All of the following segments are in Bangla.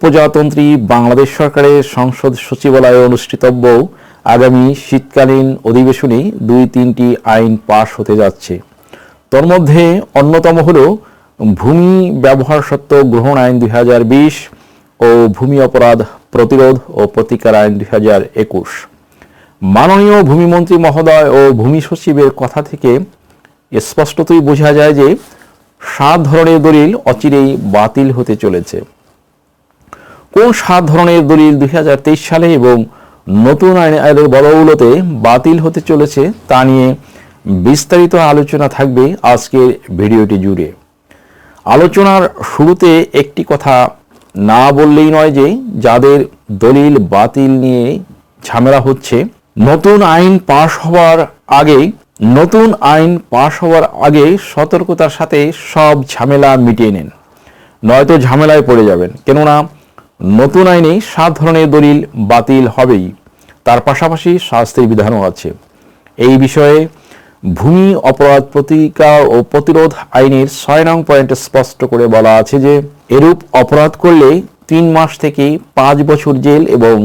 প্রজাতন্ত্রী বাংলাদেশ সরকারের সংসদ সচিবালয়ে অনুষ্ঠিতব্য আগামী শীতকালীন অধিবেশনে দুই তিনটি আইন পাশ হতে যাচ্ছে। তোর মধ্যে অন্যতম হল ভূমি ব্যবহার সত্ত্ব গ্রহণ আইন দুই হাজার বিশ ও ভূমি অপরাধ প্রতিরোধ ও প্রতিকার আইন দুই হাজার একুশ। মাননীয় ভূমিমন্ত্রী মহোদয় ও ভূমি সচিবের কথা থেকে স্পষ্টতই বোঝা যায় যে সাত ধরনের দলিল অচিরেই বাতিল হতে চলেছে। কোন সাত ধরনের দলিল দুই হাজার তেইশ সালে এবং নতুন আইন আইনের বদৌলতে বাতিল হতে চলেছে তা নিয়ে বিস্তারিত আলোচনা থাকবে আজকের ভিডিওটি জুড়ে। আলোচনার শুরুতে একটি কথা না বললেই নয় যে যাদের দলিল বাতিল নিয়ে ঝামেলা হচ্ছে, নতুন আইন পাশ হওয়ার আগে নতুন আইন পাশ হওয়ার আগে সতর্কতার সাথে সব ঝামেলা মিটিয়ে নেন। নয়তো ঝামেলায় পড়ে যাবেন। কেননা নতুন আইনে সাত ধরনের দলিল বাতিল হবেই। তার পাশাপাশি শাস্তির বিধানও আছে। এই বিষয়ে ভূমি অপরাধ প্রতিকার ও প্রতিরোধ আইনের ছয় নং পয়েন্টে স্পষ্ট করে বলা আছে যে, এরূপ অপরাধ করলে তিন মাস থেকে পাঁচ বছর জেল এবং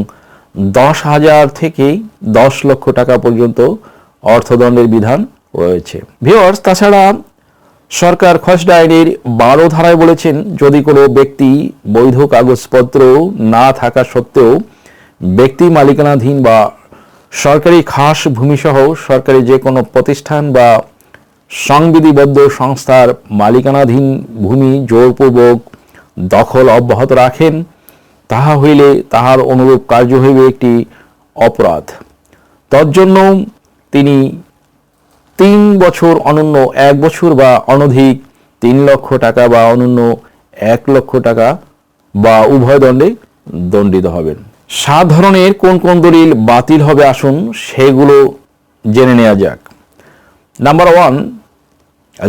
দশ হাজার থেকে দশ লক্ষ টাকা পর্যন্ত অর্থদণ্ডের বিধান রয়েছে। ভিওর্স তাছাড়া সরকার খসড়া আইনের বারো ধারায় বলেছেন, যদি কোনো ব্যক্তি বৈধ কাগজপত্র না থাকা সত্ত্বেও ব্যক্তি মালিকানাধীন বা সরকারি খাস ভূমিসহ সরকারি যে কোনো প্রতিষ্ঠান বা সংবিধিবদ্ধ সংস্থার মালিকানাধীন ভূমি জোরপূর্বক দখল অব্যাহত রাখেন, তাহা হইলে তাহার অনুরূপ কার্য হইবে একটি অপরাধ। তজ্জন্য তিনি তিন বছর অনন্য, এক বছর বা অনধিক, তিন লক্ষ টাকা বা অনন্য, এক লক্ষ টাকা বা উভয় দণ্ডে দণ্ডিত হবেন। সাত ধরনের কোন কোন দলিল বাতিল হবে আসুন, সেগুলো জেনে নেওয়া যাক। নাম্বার ওয়ান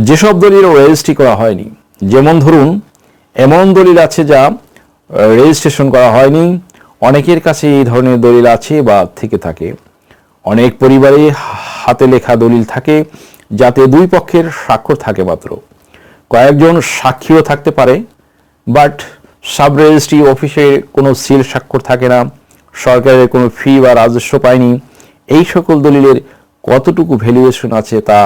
যেসব দলিল রেজিস্ট্রি করা হয়নি, যেমন ধরুন, এমন দলিল আছে যা রেজিস্ট্রেশন করা হয়নি, অনেকের কাছে এই ধরনের দলিল আছে বা থেকে থাকে। অনেক পরিবারে হাতে লেখা দলিল থাকে, যাতে দুই পক্ষের স্বাক্ষর থাকে মাত্র। কয়েকজন সাক্ষীও থাকতে পারে, বাট সাব রেজিস্ট্রি অফিসে কোনো সিল স্বাক্ষর থাকে না, সরকারের কোনো ফি বা রাজস্ব পায়নি। এই সকল দলিলের কতটুকু ভ্যালুয়েশন আছে তা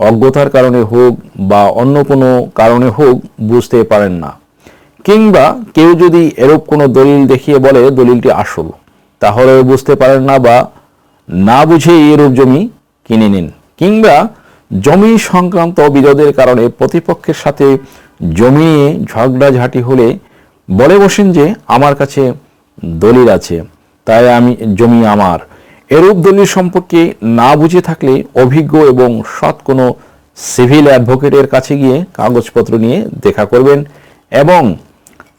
অজ্ঞতার কারণে হোক বা অন্য কোনো কারণে হোক বুঝতে পারেন না। কিংবা কেউ যদি এরূপ কোনো দলিল দেখিয়ে বলে দলিলটি আসল তাহলে বুঝতে পারেন না বা না বুঝে এরূপ জমি কিনে নিন কিংবা জমি সংক্রান্ত বিরোধের কারণে প্রতিপক্ষের সাথে জমি নিয়ে ঝগড়াঝাটি হলে বলে বসেন যে, আমার কাছে দলিল আছে, তাই আমি, জমি আমার। এরূপ দলিল সম্পর্কে না বুঝে থাকলে অভিজ্ঞ এবং সৎ কোনো সিভিল অ্যাডভোকেটের কাছে গিয়ে কাগজপত্র নিয়ে দেখা করবেন এবং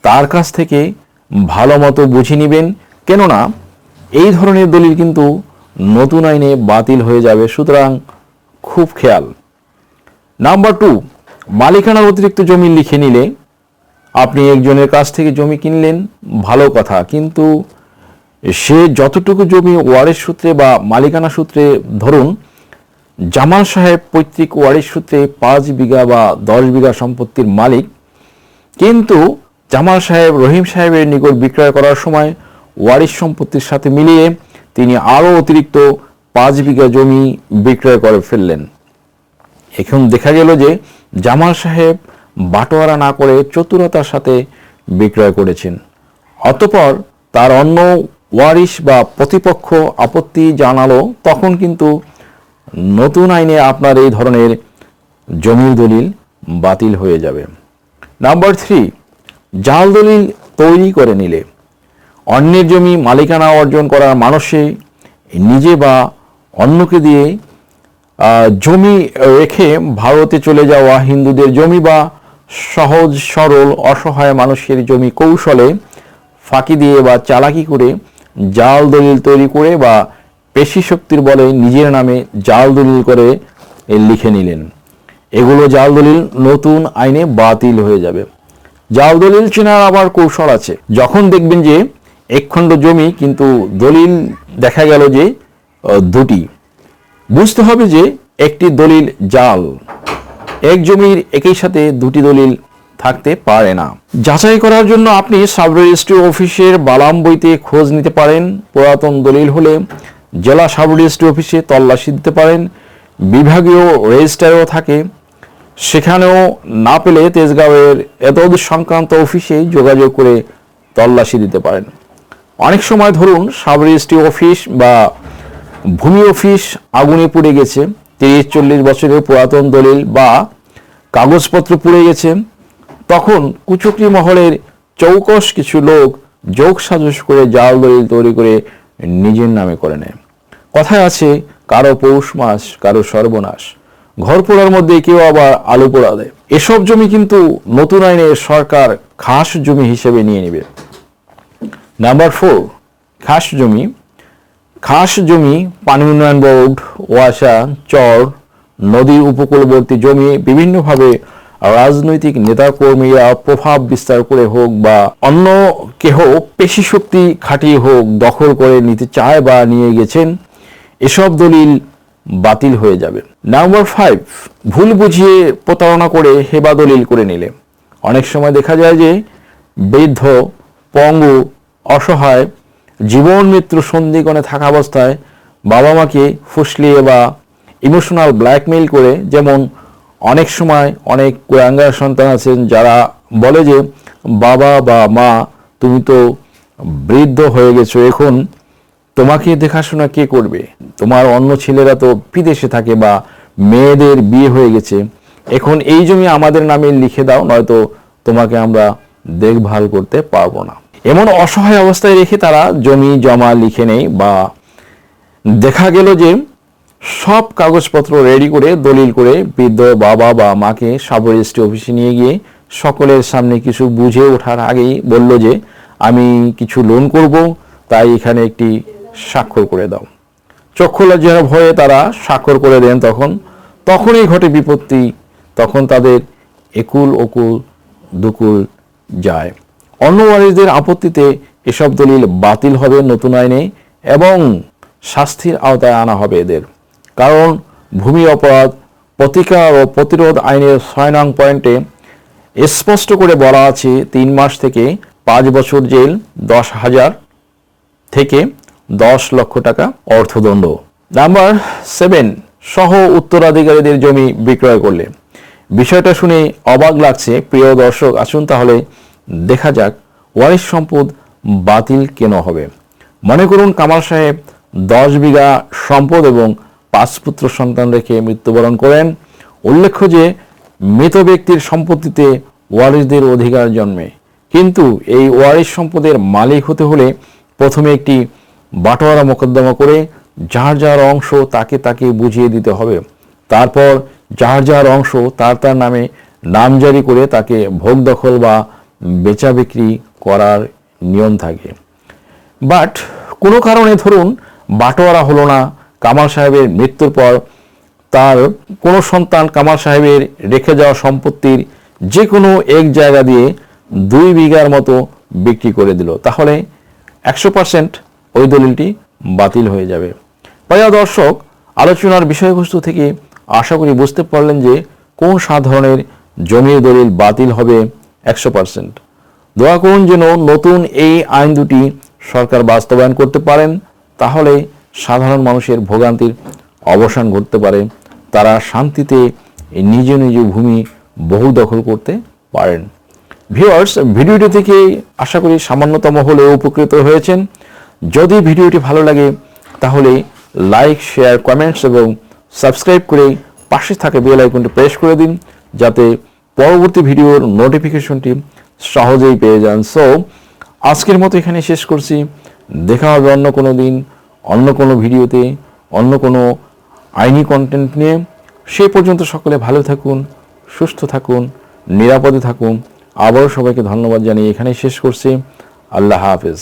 তার কাছ থেকে ভালো মতো বুঝে নেবেন। কেননা, এই ধরনের দলিল কিন্তু নতুন আইনে বাতিল হয়ে যাবে, সুতরাং খুব খেয়াল। নাম্বার টু, মালিকানার অতিরিক্ত জমি লিখে নিলে আপনি একজনের কাছ থেকে জমি কিনলেন, ভালো কথা। কিন্তু সে যতটুকু জমি ওয়ারের সূত্রে বা মালিকানা সূত্রে, ধরুন জামাল সাহেব পৈতৃক ওয়ারিশ সূত্রে পাঁচ বিঘা বা দশ বিঘা সম্পত্তির মালিক, কিন্তু জামাল সাহেব, রহিম সাহেবের নিকট বিক্রয় করার সময় ওয়ারিশ সম্পত্তির সাথে মিলিয়ে তিনি আরও অতিরিক্ত পাঁচ বিঘা জমি বিক্রয় করে ফেললেন। এখন দেখা গেল যে জামাল সাহেব বাটোয়ারা না করে চতুরতার সাথে বিক্রয় করেছেন। অতপর তার অন্য ওয়ারিশ বা প্রতিপক্ষ আপত্তি জানালো, তখন কিন্তু নতুন আইনে আপনার এই ধরনের জমির দলিল বাতিল হয়ে যাবে। নাম্বার থ্রি, জাল দলিল তৈরি করে নিলে। অন্যের জমি মালিকানা অর্জন করার মানুষে নিজে বা অন্যকে দিয়ে জমি রেখে ভারতে চলে যাওয়া হিন্দুদের জমি বা সহজ, সরল, অসহায় মানুষের জমি কৌশলে ফাঁকি দিয়ে বা চালাকি করে জাল দলিল তৈরি করে বা পেশি শক্তির বলে নিজের নামে জাল দলিল করে লিখে নিলেন। এগুলো জাল দলিল নতুন আইনে বাতিল হয়ে যাবে। জাল দলিল চেনার আবার কৌশল আছে। যখন দেখবেন যে একখণ্ড জমি কিন্তু দলিল দেখা গেল যে দুটি। বুঝতে হবে যে, একটি দলিল জাল। এক জমির একই সাথে দুটি দলিল থাকতে পারে না। যাচাই করার জন্য আপনি সাব রেজিস্ট্রি অফিসের বালাম বইতে খোঁজ নিতে পারেন। পুরাতন দলিল হলে জেলা সাব রেজিস্ট্রি অফিসে তল্লাশি দিতে পারেন। বিভাগীয় রেজিস্ট্রারও থাকে। সেখানেও না পেলে তেজগাঁওয়ের এতদ সংক্রান্ত অফিসে যোগাযোগ করে তল্লাশি দিতে পারেন। অনেক সময় ধরুন সাব রেজিস্ট্রি অফিস বা ভূমি অফিস আগুনে পুড়ে গেছে, তিরিশ, চল্লিশ বছরের পুরাতন দলিল বা কাগজপত্র পুড়ে গেছে, তখন কুচক্রি মহলের চৌকস কিছু লোক যোগ সাজস করে জাল দলিল তৈরি করে নিজের নামে করে নেয়। কথায় আছে, কারও পৌষ মাস, কারও সর্বনাশ। ঘর পোড়ার মধ্যে কেউ আবার আলু পোড়া দেয় এসব জমি কিন্তু নতুন আইনে সরকার খাস জমি হিসেবে নিয়ে নেবে। নাম্বার ফোর খাস জমি। খাস জমি, পানি উন্নয়ন বোর্ড, ওয়াসা, চর নদীর উপকূলবর্তী জমি বিভিন্নভাবে রাজনৈতিক নেতাকর্মীরা প্রভাব বিস্তার করে হোক বা অন্য কেহ পেশি শক্তি খাটিয়ে হোক, দখল করে নিতে চায় বা নিয়ে গেছেন, এসব দলিল বাতিল হয়ে যাবে। নাম্বার ফাইভ ভুল বুঝিয়ে প্রতারণা করে হেবা দলিল করে নিলে। অনেক সময় দেখা যায় যে বৃদ্ধ, পঙ্গু অসহায়, জীবন মৃত্যু সন্ধিগণে থাকা অবস্থায় বাবা মাকে ফুসলিয়ে বা ইমোশনাল ব্ল্যাকমেইল করে, যেমন অনেক সময় অনেক কুয়াঙ্গার সন্তান আছেন যারা বলে যে, বাবা বা মা, তুমি তো বৃদ্ধ হয়ে গেছো, এখন তোমাকে দেখাশোনা কে করবে? তোমার অন্য ছেলেরা তো বিদেশে থাকে বা মেয়েদের বিয়ে হয়ে গেছে। এখন এই জমি আমাদের নামে লিখে দাও, নয়তো তোমাকে আমরা দেখভাল করতে পারব না। এমন অসহায় অবস্থায় রেখে তারা জমি, জমা লিখে নেয় বা দেখা গেল যে সব কাগজপত্র রেডি করে, দলিল করে বৃদ্ধ বাবা বা মাকে সাব রেজিস্ট্রি অফিসে নিয়ে গিয়ে সকলের সামনে কিছু বুঝে ওঠার আগেই বলল যে, আমি কিছু লোন করব, তাই এখানে একটি স্বাক্ষর করে দাও। চক্ষু লজ্জার ভয়ে তারা স্বাক্ষর করে দেন তখন। তখনই ঘটে বিপত্তি, তখন তাদের একুল ওকুল দুকুল যায়। অন্য ওয়ারিসদের আপত্তিতে এসব দলিল বাতিল হবে নতুন আইনে এবং শাস্তির আওতায় আনা হবে এদের। কারণ ভূমি অপরাধ, প্রতিকার ও প্রতিরোধ আইনের ছয় নং পয়েন্টে স্পষ্ট করে বলা আছে তিন মাস থেকে পাঁচ বছর জেল, দশ হাজার থেকে দশ লক্ষ টাকা অর্থদণ্ড। নাম্বার সেভেন, সহ উত্তরাধিকারীদের জমি বিক্রয় করলে। বিষয়টা শুনে অবাক লাগছে। প্রিয় দর্শক, আসুন তাহলে দেখা যাক ওয়ারিশ সম্পদ বাতিল কেন হবে। মনে করুন কামাল সাহেব দশ বিঘা সম্পদ এবং পাঁচ পুত্র সন্তান রেখে মৃত্যুবরণ করেন। উল্লেখ্য যে মৃত ব্যক্তির সম্পত্তিতে ওয়ারিশদের অধিকার জন্মে। কিন্তু এই ওয়ারিশ সম্পদের মালিক হতে হলে প্রথমে একটি বাটোয়ারা মোকদ্দমা করে যার যার অংশ তাকে তাকে বুঝিয়ে দিতে হবে। তারপর যার যার অংশ তার তার নামে নামজারি করে তাকে ভোগ দখল বা বেচা বিক্রি করার নিয়ম থাকে। বাট কোনো কারণে ধরুন বাটোয়ারা হলো না, কামাল সাহেবের মৃত্যুর পর তার কোনো সন্তান কামাল সাহেবের রেখে যাওয়া সম্পত্তির যে কোনো এক জায়গা দিয়ে দুই বিঘার মতো বিক্রি করে দিল। তাহলে একশো পার্সেন্ট ওই দলিলটি বাতিল হয়ে যাবে। প্রিয় দর্শক, আলোচনার বিষয়বস্তু থেকে আশা করি বুঝতে পারলেন যে কোন সাধারণের জমির দলিল বাতিল হবে একশো পার্সেন্ট দোয়া করুন যেন নতুন এই আইন দুটি সরকার বাস্তবায়ন করতে পারেন, তাহলে সাধারণ মানুষের ভোগান্তির অবসান ঘটতে পারে। তারা শান্তিতে নিজ নিজ ভূমি বহু দখল করতে পারেন। ভিউয়ার্স, ভিডিওটি থেকে আশা করি সামান্যতম হলেও উপকৃত হয়েছেন। যদি ভিডিওটি ভালো লাগে, তাহলে লাইক, শেয়ার, কমেন্টস এবং সাবস্ক্রাইব করে পাশে থাকা বেল আইকনটি প্রেস করে দিন, যাতে পরবর্তী ভিডিওর নোটিফিকেশনটি সহজেই পেয়ে যান। সো আজকের মতো এখানে শেষ করছি। দেখা হবে অন্য কোনো দিন, অন্য কোনো ভিডিওতে, অন্য কোনো আইনি কন্টেন্ট নিয়ে। সে পর্যন্ত সকলে ভালো থাকুন, সুস্থ থাকুন, নিরাপদে থাকুন। আবারও সবাইকে ধন্যবাদ জানিয়ে এখানেই শেষ করছি। আল্লাহ হাফেজ।